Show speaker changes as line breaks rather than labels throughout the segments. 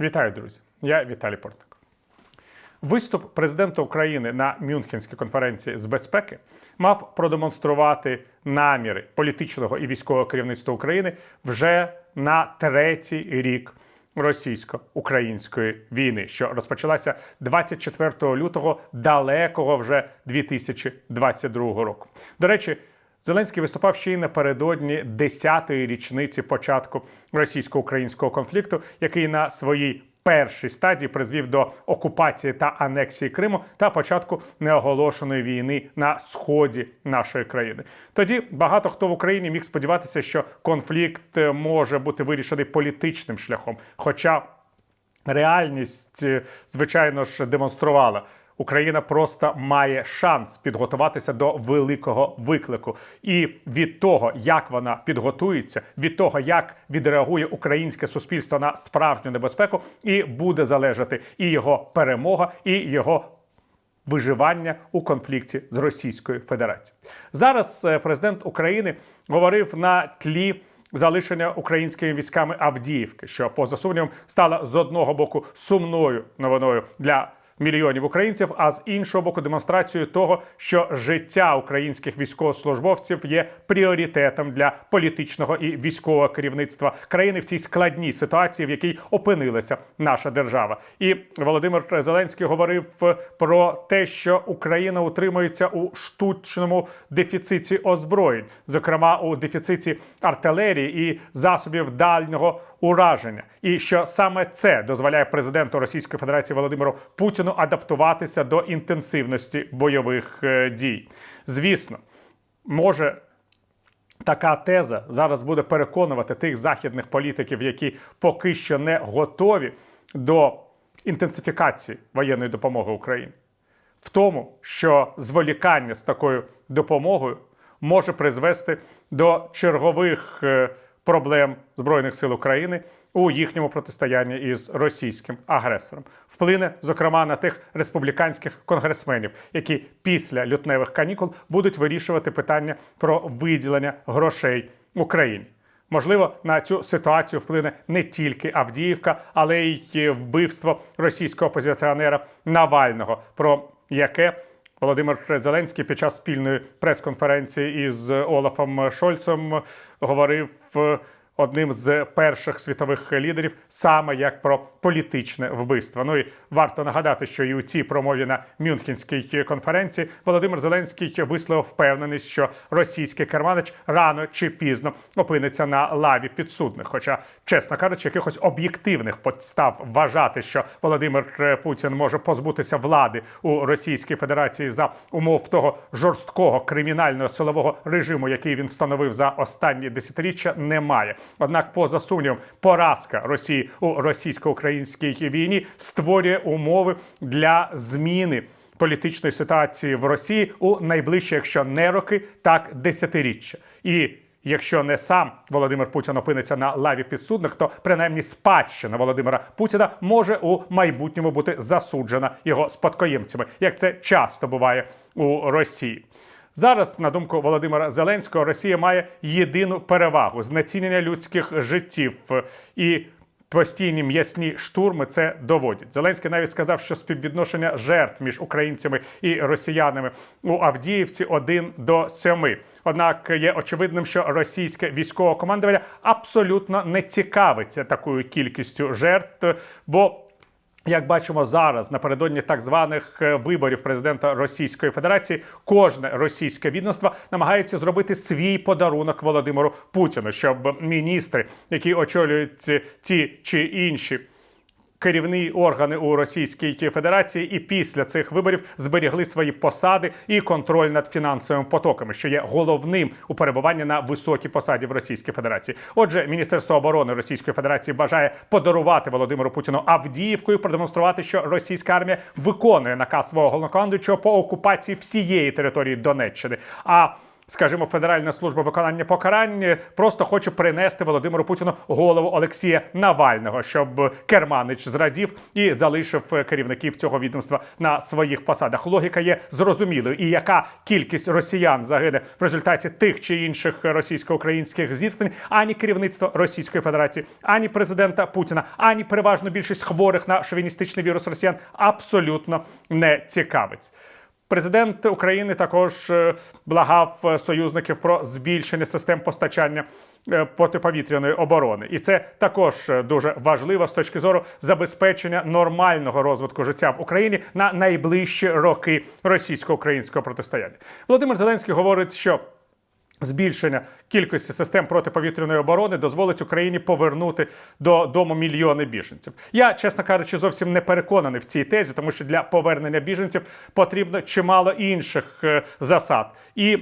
Вітаю, друзі! Я Віталій Портник. Виступ президента України на Мюнхенській конференції з безпеки мав продемонструвати наміри політичного і військового керівництва України вже на третій рік російсько-української війни, що розпочалася 24 лютого далекого вже 2022 року. До речі. Зеленський виступав ще й напередодні 10-ї річниці початку російсько-українського конфлікту, який на своїй першій стадії призвів до окупації та анексії Криму та початку неоголошеної війни на сході нашої країни. Тоді багато хто в Україні міг сподіватися, що конфлікт е, може бути вирішений політичним шляхом. Хоча реальність, е, звичайно ж, демонструвала. Україна просто має шанс підготуватися до великого виклику, і від того, як вона підготується, від того, як відреагує українське суспільство на справжню небезпеку, і буде залежати і його перемога, і його виживання у конфлікті з Російською Федерацією. Зараз е, президент України говорив на тлі. Залишення українськими військами Авдіївки, що поза сумнівом стало з одного боку сумною новиною для мільйонів українців, а з іншого боку, демонстрацією того, що життя українських військовослужбовців є пріоритетом для політичного і військового керівництва країни в цій складній ситуації, в якій опинилася наша держава. І Володимир Зеленський говорив про те, що Україна утримується у штучному дефіциті озброєнь, зокрема у дефіциті артилерії і засобів дальнього ураження, і що саме це дозволяє президенту Російської Федерації Володимиру Путіну адаптуватися до інтенсивності бойових е, дій. Звісно, може. Така теза зараз буде переконувати тих західних політиків, які поки що не готові до інтенсифікації воєнної допомоги Україні, в тому, що зволікання з такою допомогою може призвести до чергових е, проблем Збройних сил України у їхньому протистоянні із російським агресором. Вплине, зокрема, на тих республіканських конгресменів, які після лютневих канікул будуть вирішувати питання про виділення грошей Україні. Можливо, на цю ситуацію вплине не тільки Авдіївка, але й вбивство російського опозиціонера Навального, про яке Володимир Зеленський під час спільної прес-конференції із Олафом Шольцем говорив одним з перших світових лідерів саме як про політичне вбивство. Ну і варто нагадати, що і у цій промові на Мюнхенській конференції Володимир Зеленський висловив впевненість, що російський керманич рано чи пізно опиниться на лаві підсудних. Хоча, чесно кажучи, якихось об'єктивних підстав вважати, що Володимир Путін може позбутися влади у Російській Федерації за умов того жорсткого кримінального силового режиму, який він встановив за останні десятиріччя, немає. Однак, поза сумнівом, поразка Росії у російсько-українській війні створює умови для зміни. Політичної ситуації в Росії у найближчі, якщо не роки, так десятиріччя. І якщо не сам Володимир Путін опиниться на лаві підсудних, то принаймні спадщина Володимира Путіна може у майбутньому бути засуджена його спадкоємцями, як це часто буває у Росії. Зараз, на думку Володимира Зеленського, Росія має єдину перевагу знецінення людських життів і. Постійні м'ясні штурми це доводять. Зеленський навіть сказав, що співвідношення жертв між українцями і росіянами у Авдіївці один до семи. Однак є очевидним, що російське військове командування абсолютно не цікавиться такою кількістю жертв, бо як бачимо зараз, напередодні так званих е, виборів президента Російської Федерації, кожне російське відомство намагається зробити свій подарунок Володимиру Путіну, щоб міністри, які очолюють ті чи інші керівні органи у Російській Федерації і після цих виборів зберігли свої посади і контроль над фінансовими потоками, що є головним у перебуванні на високій посаді в Російській Федерації. Отже, Міністерство оборони Російської Федерації бажає подарувати Володимиру Путіну Авдіївку і продемонструвати, що російська армія виконує наказ свого головнокомандуючого по окупації всієї території Донеччини. А скажімо, Федеральна служба виконання покарань просто хоче принести Володимиру Путіну голову Олексія Навального, щоб Керманич зрадів і залишив керівників цього відомства на своїх посадах. Логіка є зрозумілою. І яка кількість росіян загине в результаті тих чи інших російсько-українських зіткнень, ані керівництво Російської Федерації, ані президента Путіна, ані переважно більшість хворих на шовіністичний вірус росіян абсолютно не цікавить. Президент України також е, благав е, союзників про збільшення систем постачання е, протиповітряної оборони, і це також дуже важливо з точки зору забезпечення нормального розвитку життя в Україні на найближчі роки російсько-українського протистояння. Володимир Зеленський говорить, що Збільшення кількості систем протиповітряної оборони дозволить Україні повернути додому мільйони біженців. Я, чесно кажучи, зовсім не переконаний в цій тезі, тому що для повернення біженців потрібно чимало інших е, засад і.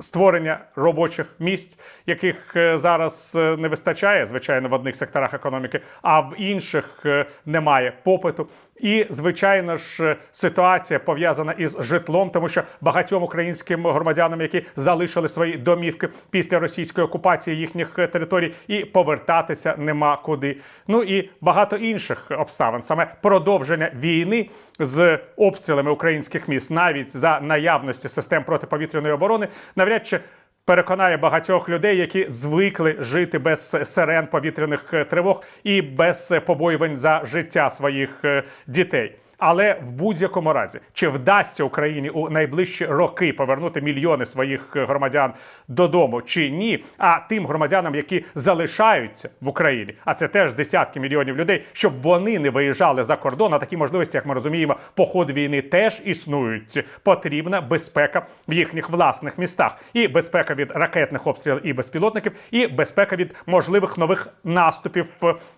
Створення робочих місць, яких е, зараз е, не вистачає, звичайно, в одних секторах економіки, а в інших е, немає попиту. І, звичайно ж, ситуація пов'язана із житлом, тому що багатьом українським громадянам, які залишили свої домівки після російської окупації їхніх територій, і повертатися нема куди. Ну і багато інших обставин, саме продовження війни з обстрілами українських міст, навіть за наявності систем протиповітряної оборони, навряд чи. Переконає багатьох людей, які звикли жити без сирен повітряних е, тривог і без е, побоювань за життя своїх е, дітей. Але в будь-якому разі, чи вдасться Україні у найближчі роки повернути мільйони своїх е, громадян додому, чи ні? А тим громадянам, які залишаються в Україні, а це теж десятки мільйонів людей, щоб вони не виїжджали за кордон. А такі можливості, як ми розуміємо, по ходу війни теж існують. Потрібна безпека в їхніх власних містах, і безпека від ракетних обстрілів і безпілотників, і безпека від можливих нових наступів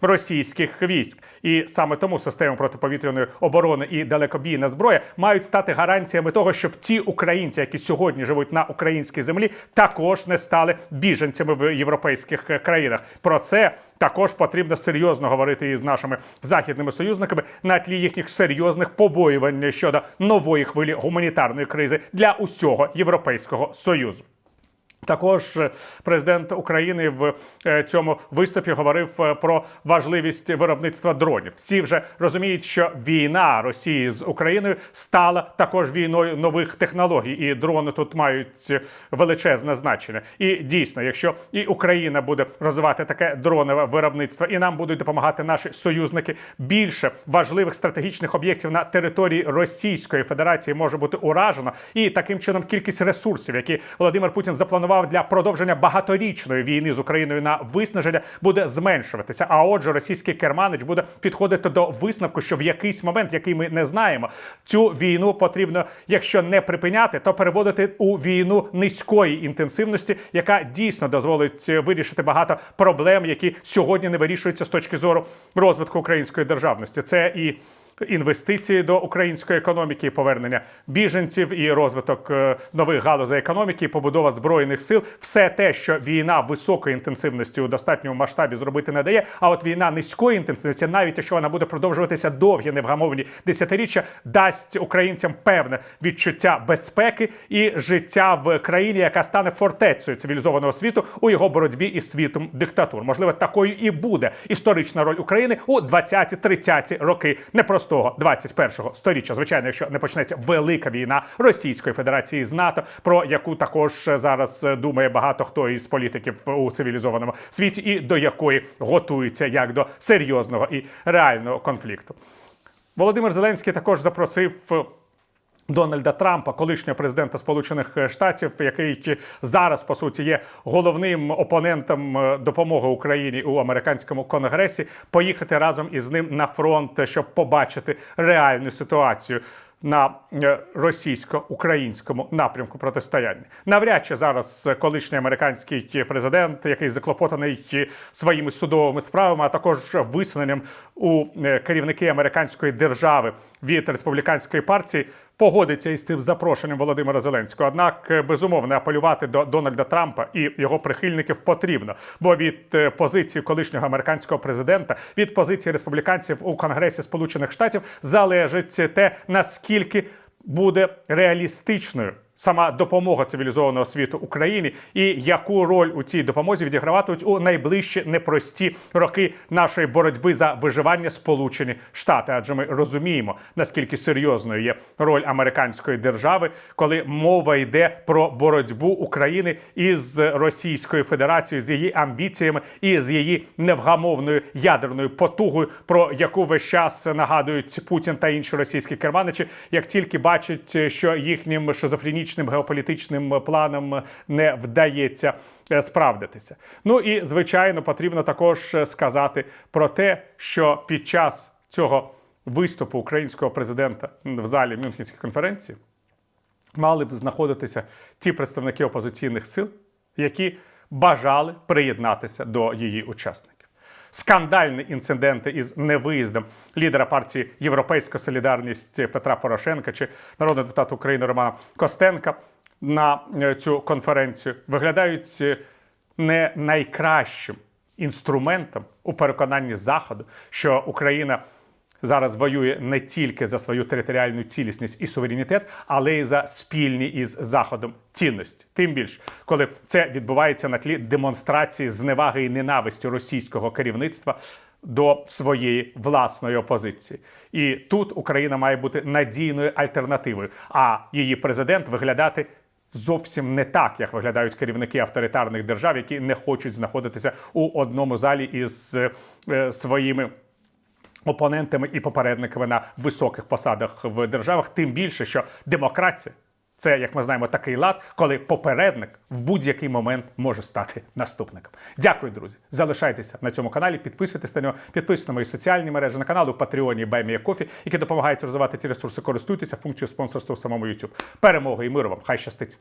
російських військ. І саме тому система протиповітряної оборони і далекобійна зброя мають стати гарантіями того, щоб ті українці, які сьогодні живуть на українській землі, також не стали біженцями в європейських е, країнах. Про це також потрібно серйозно говорити із нашими західними союзниками на тлі їхніх серйозних побоювань щодо нової хвилі гуманітарної кризи для усього європейського союзу. Також е, президент України в е, цьому виступі говорив е, про важливість виробництва дронів. Всі вже розуміють, що війна Росії з Україною стала також війною нових технологій, і дрони тут мають величезне значення. І дійсно, якщо і Україна буде розвивати таке дронове виробництво, і нам будуть допомагати наші союзники, більше важливих стратегічних об'єктів на території Російської Федерації може бути уражено, і таким чином кількість ресурсів, які Володимир Путін запланував для продовження багаторічної війни з Україною на виснаження, буде зменшуватися. А отже, російський керманич буде підходити до висновку, що в якийсь момент, який ми не знаємо, цю війну потрібно, якщо не припиняти, то переводити у війну низької інтенсивності, яка дійсно дозволить вирішити багато проблем, які сьогодні не вирішуються з точки зору розвитку української державності. Це і інвестиції до української економіки, повернення біженців, і розвиток е, нових галузей економіки, побудова збройних сил все те, що війна високої інтенсивності у достатньому масштабі зробити не дає. А от війна низької інтенсивності, навіть якщо вона буде продовжуватися довгі невгамовні десятиріччя, дасть українцям певне відчуття безпеки і життя в країні, яка стане фортецею цивілізованого світу у його боротьбі із світом диктатур. Можливо, такою і буде історична роль України у 20-30 роки непростого 21-го сторіччя. Звичайно, якщо не почнеться велика війна Російської Федерації з НАТО, про яку також зараз думає багато хто із політиків у цивілізованому світі, і до якої готується як до серйозного і реального конфлікту. Володимир Зеленський також запросив. Дональда Трампа, колишнього президента Сполучених Штатів, який зараз по суті є головним опонентом е, допомоги Україні у американському конгресі, поїхати разом із ним на фронт, щоб побачити реальну ситуацію. На е, російсько-українському напрямку протистояння навряд чи зараз колишній американський президент, який заклопотаний своїми судовими справами, а також висуненням у е, керівники американської держави від республіканської партії, погодиться із цим запрошенням Володимира Зеленського. Однак, е, безумовно, апелювати до Дональда Трампа і його прихильників потрібно. Бо від е, позиції колишнього американського президента, від позиції республіканців у Конгресі Сполучених Штатів залежить те, наскільки буде реалістичною сама допомога цивілізованого світу Україні, і яку роль у цій допомозі відіграватимуть у найближчі непрості роки нашої боротьби за виживання Сполучені Штати. Адже ми розуміємо, наскільки серйозною є роль американської держави, коли мова йде про боротьбу України із Російською Федерацією, з її амбіціями і з її невгамовною ядерною потугою, про яку весь час нагадують Путін та інші російські керманичі, як тільки бачать, що їхнім шизофренічним геополітичним планам не вдається е, справдитися. Ну і звичайно, потрібно також сказати про те, що під час цього виступу українського президента в залі Мюнхенської конференції мали б знаходитися ті представники опозиційних сил, які бажали приєднатися до її учасників. Скандальні інциденти із невиїздом лідера партії Європейська Солідарність Петра Порошенка чи народного депутата України Романа Костенка на е, цю конференцію виглядають е, не найкращим інструментом у переконанні Заходу, що Україна зараз воює не тільки за свою територіальну цілісність і суверенітет, але й за спільні із Заходом цінності. Тим більше, коли це відбувається на тлі демонстрації зневаги і ненависті російського керівництва. До своєї власної опозиції, і тут Україна має бути надійною альтернативою, а її президент виглядати зовсім не так, як виглядають керівники авторитарних держав, які не хочуть знаходитися у одному залі із е, своїми опонентами і попередниками на високих посадах в державах. Тим більше, що демократія це, як ми знаємо, такий лад, коли попередник в будь-який момент може стати наступником. Дякую, друзі. Залишайтеся на цьому каналі, підписуйтесь на нього, підписуйтесь на мої соціальні мережі на канал у Патреоні Баймія Кофі, які допомагають розвивати ці ресурси. Користуйтеся функцією спонсорства в самому YouTube. Перемоги і миру вам! Хай щастить!